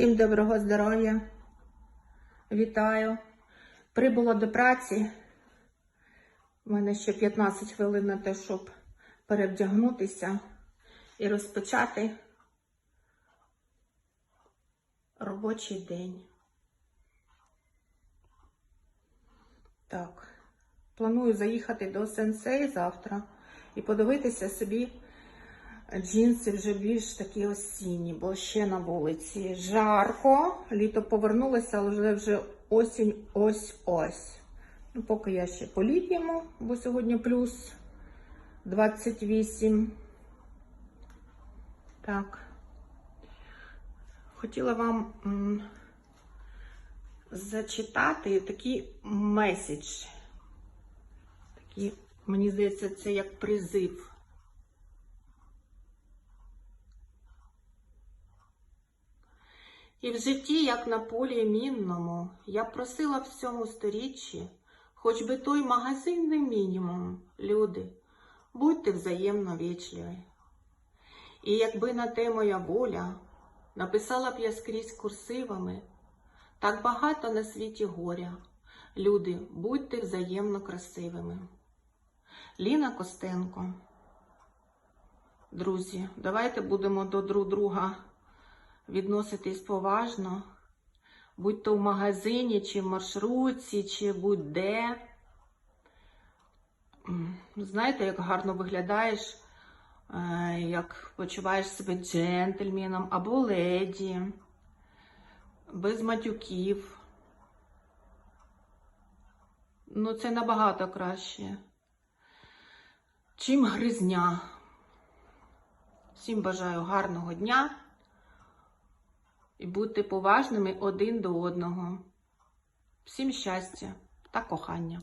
Всім доброго здоров'я. Вітаю. Прибула до праці. У мене ще 15 хвилин на те, щоб перевдягнутися і розпочати робочий день. Так, планую заїхати до сенсей завтра і подивитися собі джинси вже більш такі осінні, бо ще на вулиці жарко. Літо повернулося, але вже, осінь ось-ось. Ну, поки я ще по бо сьогодні плюс 28. Так. Хотіла вам зачитати такий меседж. Такий, мені здається, це як призив. І в житті, як на полі мінному, я просила в цьому сторіччі, хоч би той магазинний мінімум, люди, будьте взаємно вічливі. І якби на те моя воля, написала б я скрізь курсивами, так багато на світі горя, люди, будьте взаємно красивими. Ліна Костенко. Друзі, давайте будемо до друг друга відноситись поважно, будь то в магазині, чи в маршрутці, чи будь-де. Знаєте, як гарно виглядаєш, е, як почуваєш себе джентльменом або леді, без матюків. Ну, це набагато краще, чим гризня. Всім бажаю гарного дня і будьте поважними один до одного. Всім щастя та кохання!